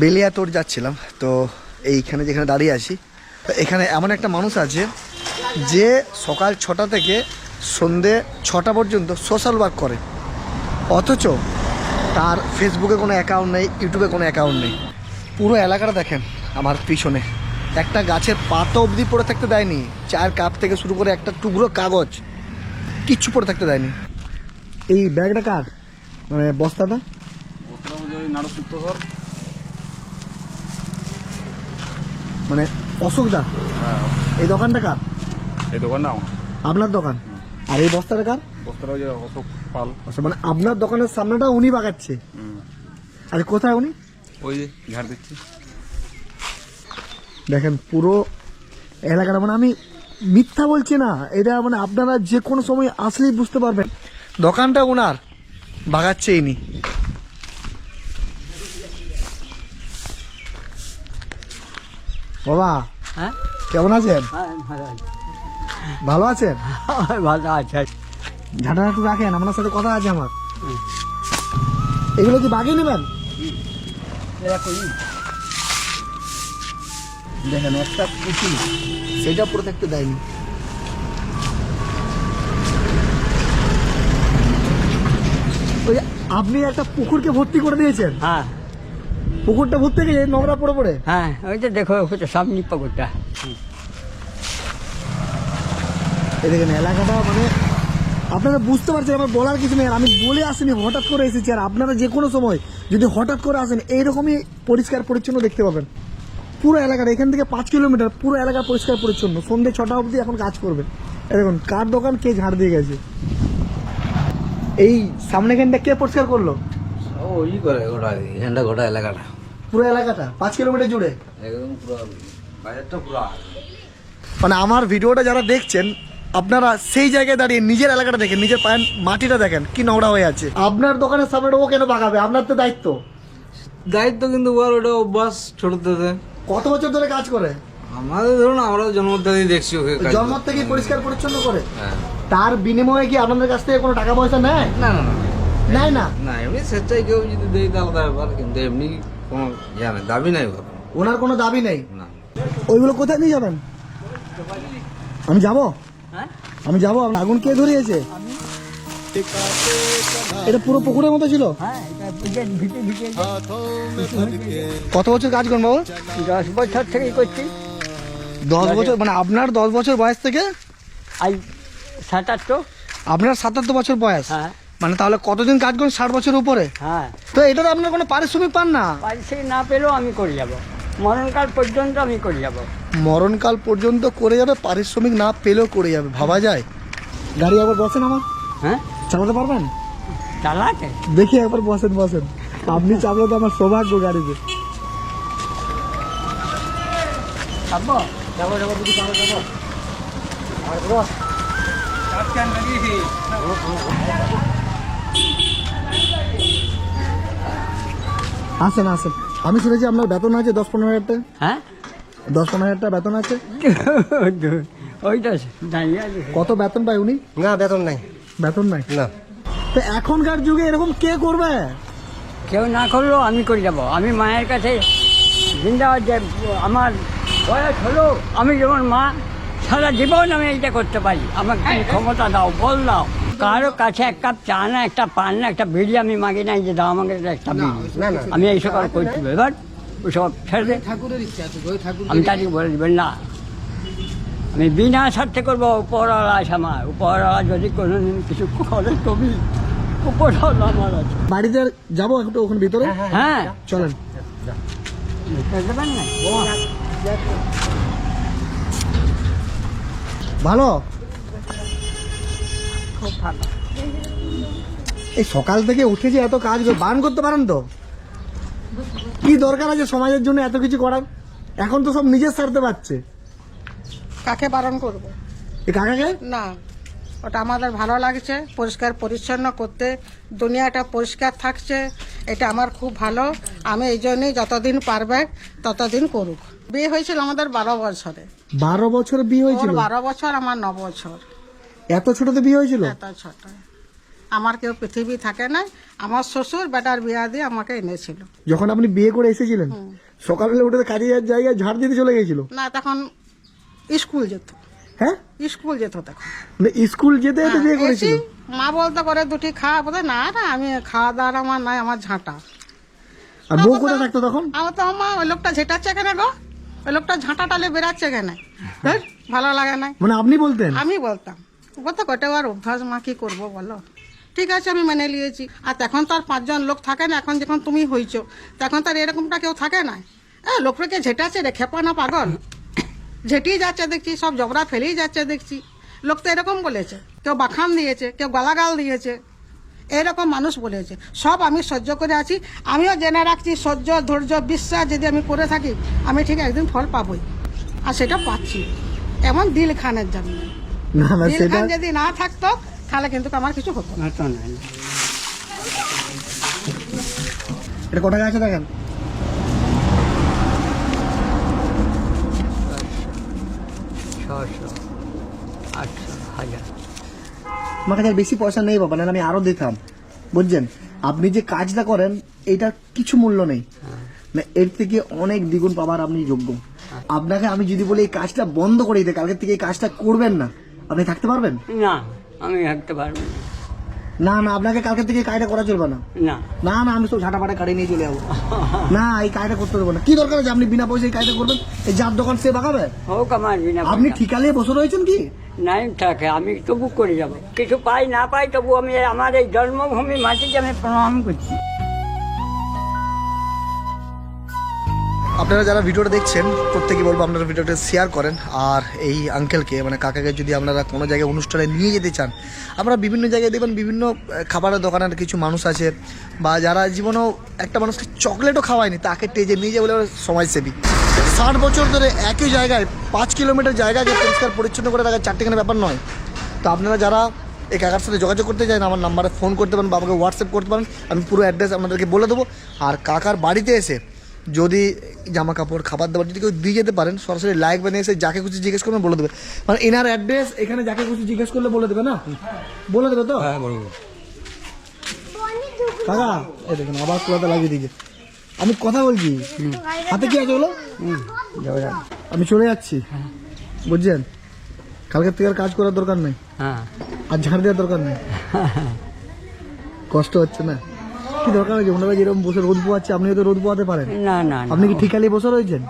বেলিয়াতোর যাচ্ছিলাম, তো এইখানে যেখানে দাঁড়িয়ে আছি। এখানে এমন একটা মানুষ আছে যে সকাল ছটা থেকে সন্ধে ছটা পর্যন্ত সোশ্যাল ওয়ার্ক করে। অথচ তার ফেসবুকে কোনো অ্যাকাউন্ট নেই, ইউটিউবে কোনো অ্যাকাউন্ট নেই। পুরো এলাকাটা দেখেন আমার পিছনে। একটা গাছের পাতা অবধি পড়ে থাকতে দেয়নি, চায়ের কাপ থেকে শুরু করে একটা টুকরো কাগজ কিচ্ছু পড়ে থাকতে দেয়নি। এই ব্যাগটা কার? মানে বস্তাটা? মানে অশোকদা এই দোকানটা কার? এই দোকানটা আমার। আপনার দোকান? আর এই বস্তাটা কার? বস্তাটা ওই যে অশোক পাল। আচ্ছা মানে আপনার দোকানের সামনেটা উনি বাগাচ্ছে। আর কোথায় উনি? ওই যে ঝাড় দিচ্ছি দেখেন পুরো এলাকাটা মানে আমি মিথ্যা বলছি না এটা মানে আপনারা যে কোনো সময় আসলেই বুঝতে পারবেন। দোকানটা ওনার বাগাচ্ছে ইনি। বাবা হ্যাঁ? কেমন আছেন? হ্যাঁ ভালো আছে। ভালো আছেন? ভালো আছে। ঝাঁটা একটু রাখেন আপনার সাথে কথা আছে আমার। এগুলো কি বাগিয়ে নেবেন? দেখেন একটা পুঁটি সেটা প্রোটেক্ট দেয়নি ওই আপনি একটা পুকুরকে ভর্তি করে দিয়েছেন। হ্যাঁ। পুকুরটা ভর্তি গিয়ে নোংরা পড়ে পড়ে? হ্যাঁ ওই তো দেখো ওই তো সামনে পুকুরটা। দেখেন এলাকাটা মানে আপনারা বুঝতে পারছেন আমার বলার কিছু নেই। আমি বলে আসিনি হঠাৎ করে এসেছি। আর আপনারা যে কোনো সময় যদি হঠাৎ করে আসেন এইরকমই পরিষ্কার পরিচ্ছন্ন দেখতে পাবেন। পুরো এলাকার এখান থেকে পাঁচ কিলোমিটার পুরো এলাকা পরিষ্কার পরিচ্ছন্ন। সন্ধ্যে ছটা অবধি এখন কাজ করবেন। এই দেখুন কার দোকান কে ঝাড় দিয়ে গেছে? এই সামনে সামনেখানটা কে পরিষ্কার করল? ওই করে গোটা এখানটা গোটা এলাকাটা। পুরো এলাকাটা? পাঁচ কিলোমিটার জুড়ে? একদম পুরো বাজারটা পুরো মানে আমার ভিডিওটা যারা দেখছেন আপনারা সেই জায়গায় দাঁড়িয়ে নিজের এলাকাটা দেখেন নিজের পায়ের মাটিটা দেখেন কি নোংরা হয়ে আছে। আপনার দোকানের সামনে ও কেন বাগাবে আপনার তো দায়িত্ব। দায়িত্ব কিন্তু ওর ওটা অভ্যাস ছোট থেকে কত বছর ধরে কাজ করে? আমাদের ধরুন আমরা জন্ম থেকেই দেখছি ওকে জন্ম থেকে পরিষ্কার পরিচ্ছন্ন করে? হ্যাঁ। তার বিনিময়ে কি আপনাদের কাছ থেকে কোনো টাকা পয়সা নেয়? না না না। নেয় না না এমনি স্বেচ্ছায় কেউ যদি দেয় তাহলে ব্যাপার কিন্তু এমনি কোনো ইয়া নেই দাবি নাই ওর ওনার কোনো দাবি নেই না ওইগুলো কোথায় নিয়ে যাবেন আমি যাব। হ্যাঁ আমি যাব। আগুন কে ধরিয়েছে? এটা পুরো পুকুরের মতো ছিল। হ্যাঁ এটা ভিজে ভিজে ভিজে কত বছর কাজ করেন বাবু? দশ বছর থেকেই করছি। দশ বছর? মানে আপনার দশ বছর বয়স থেকে? আজ সাতাত্তর। আপনার সাতাত্তর বছর বয়স? হ্যাঁ। মানে তাহলে কতদিন কাজ করেন? ষাট বছর উপরে? হ্যাঁ। তো এটা তো আপনার কোনো পারিশ্রমিক পান না? পারিশ্রমিক না পেলেও আমি করে যাব। মরণকাল পর্যন্ত আমি করে যাব। মরণকাল পর্যন্ত করে যাবে পারিশ্রমিক না পেলেও করে যাবে ভাবা যায়। গাড়ি একবার বসেন আমার। হ্যাঁ? চালাতে পারবেন? চালাতে? দেখি একবার বসেন বসেন। আপনি চাপলে তো আমার সৌভাগ্য গাড়িতে। খাব যাব যাব যাব। যাব। আসেন আসেন আমি শুনেছি আপনার বেতন আছে দশ পনেরো হাজার টাকা। হ্যাঁ? দশ পনেরো হাজার টাকা বেতন আছে। ওইটা কত বেতন পায় উনি? না বেতন নাই। বেতন নাই? না। তো এখনকার যুগে এরকম কে করবে? কেউ না করলেও আমি করে যাব। আমি মায়ের কাছে জিন্দাবাদ যে আমার বয়স হলো আমি যেমন মা সারা জীবন আমি এইটা করতে পারি। আমাকে ক্ষমতা দাও বল দাও। কারও কাছে এক কাপ চা না একটা পান না একটা বিড়ি আমি মাগি নাই যে দাও আমাকে একটা বিড়ি। আমি এইসব আর করছি। এবার ওসব ছেড়ে দে। আমি তাকে বলে দেবেন না। আমি বিনা স্বার্থে করব উপরওয়ালা আছে আমার। উপরওয়ালা যদি কোনোদিন কিছু করে তুমি উপরওয়ালা আমার আছে। বাড়িতে যাব একটু ওখানে ভিতরে? হ্যাঁ চলেন। ভালো? খুব ভালো। এই সকাল থেকে উঠে যে এত কাজ বান করতে পারেন তো? কি দরকার আছে সমাজের জন্য এত কিছু করার? এখন তো সব নিজের স্বার্থে পাচ্ছে কাকে বারণ করব? কাকাকে? না ওটা আমাদের ভালো লাগছে পরিষ্কার পরিচ্ছন্ন করতে। দুনিয়াটা পরিষ্কার থাকছে এটা আমার খুব ভালো। আমি এই জন্যই যতদিন পারবে ততদিন করুক। বিয়ে হয়েছিল আমাদের বারো বছরে। বারো বছর বিয়ে হয়েছিল? বারো বছর আমার ন বছর এত ছোটতে বিয়ে হয়েছিল? এত ছোট। আমার কেউ পৃথিবী থাকে না। আমার শ্বশুর বেটার বিয়া দিয়ে আমাকে এনেছিল। যখন আপনি বিয়ে করে এসেছিলেন সকালবেলা উঠে কাজে যাওয়ার জায়গায় ঝাড় দিতে চলে গেছিল? না তখন স্কুল যেত। হ্যাঁ? স্কুল যেত তখন। মানে স্কুল যেতে যেতে বিয়ে হ্যাঁ, করেছিল? মা বলতে করে দুটি খাওয়া বলতে না না আমি খাওয়া দাওয়ার আমার নাই আমার ঝাঁটা। আর বউ কোথায় থাকতো তখন? আমার তো মা ওই লোকটা ঝেটাচ্ছে কেন গো? ওই লোকটা ঝাঁটা টালে বেরাচ্ছে কেন? ধুর, ভালো লাগে না। মানে আপনি বলতেন? আমি বলতাম। ও তো কটে আর অভ্যাস মা, কি করব বলো? ঠিক আছে, আমি মেনে নিয়েছি। আর তখন তো আর পাঁচজন লোক থাকে না, এখন যখন তুমি হইছো, তখন তার এরকমটা কেউ থাকে না। এ, লোকটাকে ঝেটাচ্ছে রে খেপা না পাগল। ঝেটিয়ে যাচ্ছে দেখছি, সব জবরা ফেলেই যাচ্ছে দেখছি। লোক তো এরকম বলেছে, কেউ বাখান দিয়েছে, কেউ গালাগাল দিয়েছে। এরকম মানুষ বলেছে। সব আমি সহ্য করে আছি, আমিও জেনে রাখছি, সহ্য, ধৈর্য, বিশ্বাস যদি আমি করে থাকি, আমি ঠিক একদিন ফল পাবই। আর সেটা পাচ্ছি। এমন দিল খানের জন্য না না সেটা যদি না থাকতো তাহলে কিন্তু আমার কিছু হতো না। না তো নাই। এটা কটা দেখেন? ছশো আটশো হাজার। আমার কাছে আর বেশি পয়সা নেই বাবা না আমি আরও দিতাম। বুঝছেন? আপনি যে কাজটা করেন এটা কিছু মূল্য নেই। না এর থেকে অনেক দ্বিগুণ পাবার আপনি যোগ্য। আপনাকে আমি যদি বলি এই কাজটা বন্ধ করে দিতে কালকে থেকে এই কাজটা করবেন না। আপনি থাকতে পারবেন? না আমি থাকতে পারব না। না না আপনাকে কালকে থেকে এই কাজটা করা চলবে না। না। না না আমি সব ঝাঁটা পাটা কাটিয়ে নিয়ে চলে যাব। না এই কাজটা করতে দেবো না। কি দরকার আছে? আপনি বিনা পয়সায় এই কাজটা করবেন? এই যার দোকান সে বাগাবে হোক আমার বিনা আপনি পয়সা। ঠিকালে বসে রয়েছেন কি? নাই থাকে আমি তবু করে যাব। কিছু পাই না পাই তবু আমি আমার এই জন্মভূমি মাটিকে আমি প্রণাম করছি। আপনারা যারা ভিডিওটা দেখছেন, প্রত্যেকে বলব আপনারা ভিডিওটা শেয়ার করেন। আর এই আঙ্কেলকে মানে কাকাকে যদি আপনারা কোনো জায়গায় অনুষ্ঠানে নিয়ে যেতে চান আমরা বিভিন্ন জায়গায় দেখবেন বিভিন্ন খাবারের দোকানের কিছু মানুষ আছে, বা যারা জীবনেও একটা মানুষকে চকলেটও খাওয়ায়নি, তাকে টেজে নিয়ে যাবে বলে সমাজসেবী। ষাট বছর ধরে একই জায়গায়, পাঁচ কিলোমিটার জায়গাকে পরিষ্কার পরিচ্ছন্ন করে রাখা চারটেখানে ব্যাপার নয়। তো আপনারা যারা এই কাকার সাথে যোগাযোগ করতে চান, আমার নাম্বারে ফোন করতে পারেন বা আমাকে হোয়াটসঅ্যাপ করতে পারেন, আমি পুরো অ্যাড্রেস আপনাদেরকে বলে দেবো। আর কাকার বাড়িতে এসে যদি জামা কাপড় খাবার দাবার যদি কেউ দিয়ে যেতে পারেন সরাসরি লাইক বানিয়ে এসে যাকে খুশি জিজ্ঞেস করবেন বলে দেবে। মানে এনার অ্যাড্রেস এখানে যাকে খুশি জিজ্ঞেস করলে বলে দেবে না? বলে দেবে তো? হ্যাঁ বলব। কাকা এই দেখুন আবার লাগিয়ে দিয়েছে। আমি কথা বলছি। হাতে কি আছে বলো? আমি চলে যাচ্ছি। বুঝছেন? কালকের থেকে আর কাজ করার দরকার নেই। হ্যাঁ। আর ঝাড় দেওয়ার দরকার নেই। কষ্ট হচ্ছে না? কি দরকার আছে ওনারা যেরকম বসে রোদ পোয়াচ্ছে আপনি তো রোদ পোয়াতে পারেন। না না না। আপনি কি ঠিকালি বসে রয়েছেন?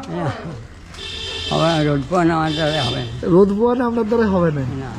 হবে রোদ পোয়ানো আমার দ্বারা হবে না। রোদ পোয়ানো আপনার দ্বারা হবে না। না।